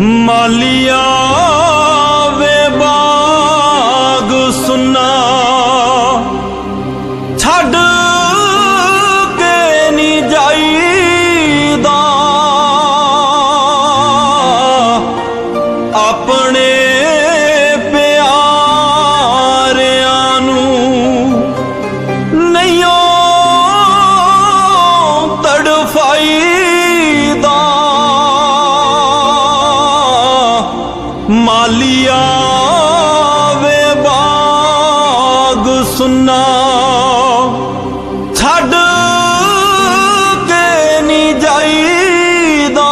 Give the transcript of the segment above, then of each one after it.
ਮਾਲੀਆ ਸੁਨਾ ਛੱਡ ਕੇ ਨਹੀਂ ਜਾਈਦਾ।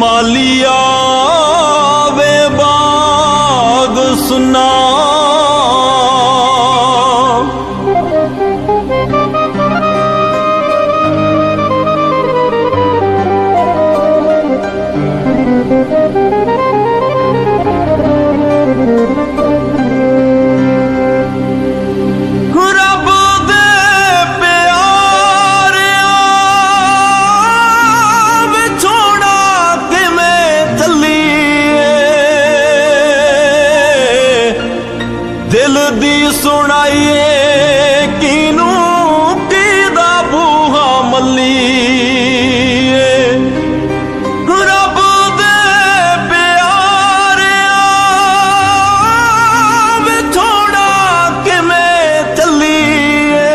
ਮਾਲੀਆ ਵੇ ਬਾਗ ਸੁਨਾ ਸੁਣਾਈਏ ਕਿਨੂੰ ਕਿਦਾ ਬੂਹਾ ਮੱਲੀਏ? ਰੱਬ ਦੇ ਪਿਆਰਿਆਂ ਵਿਛੋੜਾ ਕਿਵੇਂ ਚੱਲੀਏ?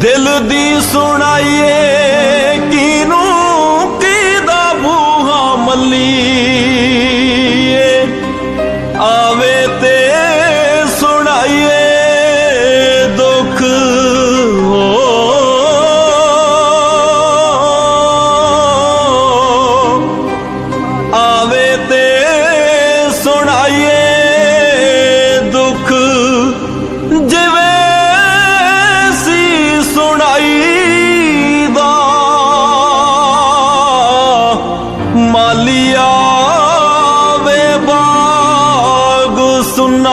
ਦਿਲ ਦੀ ਸੁਣਾਈਏ ਕਿਨੂੰ un